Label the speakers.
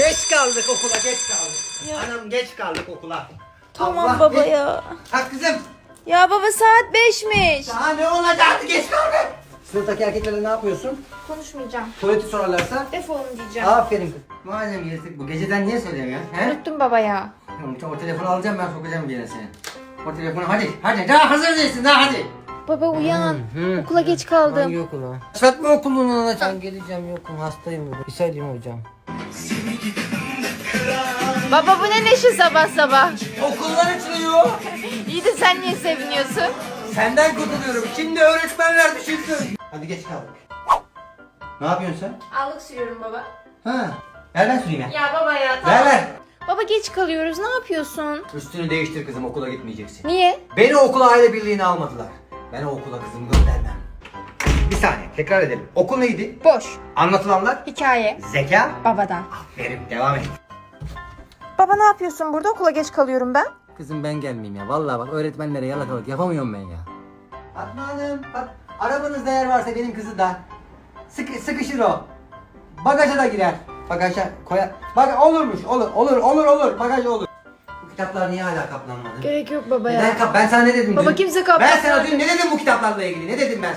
Speaker 1: Geç kaldık okula geç kaldık.
Speaker 2: Ya.
Speaker 1: Anam geç kaldık okula.
Speaker 2: Tamam
Speaker 1: Allah
Speaker 2: baba
Speaker 1: geç-
Speaker 2: ya.
Speaker 1: Ha kızım.
Speaker 2: Ya baba saat 5'miş.
Speaker 1: Daha ne olacaktı geç kaldık. Sınıftaki erkeklerle ne yapıyorsun?
Speaker 2: Konuşmayacağım.
Speaker 1: Tuvaleti sorarlarsa?
Speaker 2: Defolun diyeceğim.
Speaker 1: Aferin kız. Madem gezdik bu geceden niye söylemiyorsun? He?
Speaker 2: Unuttum baba ya.
Speaker 1: O, o telefonu alacağım ben sokacağım bir yere seni. O telefonu hadi hadi daha hazır değilsin daha hadi.
Speaker 2: Baba uyan.
Speaker 1: hı.
Speaker 2: Okula geç kaldım.
Speaker 1: Yok ulan. Başlatma okulunu alacağım geleceğim yokum hastayım burada. Bir söyleyeyim hocam.
Speaker 2: Baba bu ne neşe sabah sabah.
Speaker 1: Okullar açılıyor.
Speaker 2: İyi de sen niye seviniyorsun?
Speaker 1: Senden kurtuluyorum. Şimdi öğretmenler düşünsün. Hadi geç kaldık. Ne yapıyorsun sen?
Speaker 2: Allık sürüyorum baba.
Speaker 1: Ha. Ver ben süreyim ya.
Speaker 2: Ya baba ya
Speaker 1: Ver ver.
Speaker 2: Baba geç kalıyoruz ne yapıyorsun?
Speaker 1: Üstünü değiştir kızım okula gitmeyeceksin.
Speaker 2: Niye?
Speaker 1: Beni okula aile birliğine almadılar. Ben o okula kızımı göndermem. Bir saniye tekrar edelim. Okul neydi?
Speaker 2: Boş.
Speaker 1: Anlatılanlar?
Speaker 2: Hikaye.
Speaker 1: Zeka.
Speaker 2: Babadan.
Speaker 1: Aferin devam et.
Speaker 2: Baba ne yapıyorsun burada? Okula geç kalıyorum ben.
Speaker 1: Kızım ben gelmeyeyim ya. Vallahi bak öğretmenlere yalakalık yapamıyorum ben ya. Fatma Hanım bak arabanızda yer varsa benim kızı da sıkı, sıkışır o. Bagaja da girer. Bagaja koyar. Bak olurmuş olur olur olur olur bagaja olur. Bu kitaplar niye hala kaplanmadı?
Speaker 2: Gerek yok baba
Speaker 1: Ben, kap- ben sana ne dedim
Speaker 2: Baba
Speaker 1: dün?
Speaker 2: kimse kaplan-
Speaker 1: Ben sana dün ne dedim bu kitaplarla ilgili? Ne dedim ben?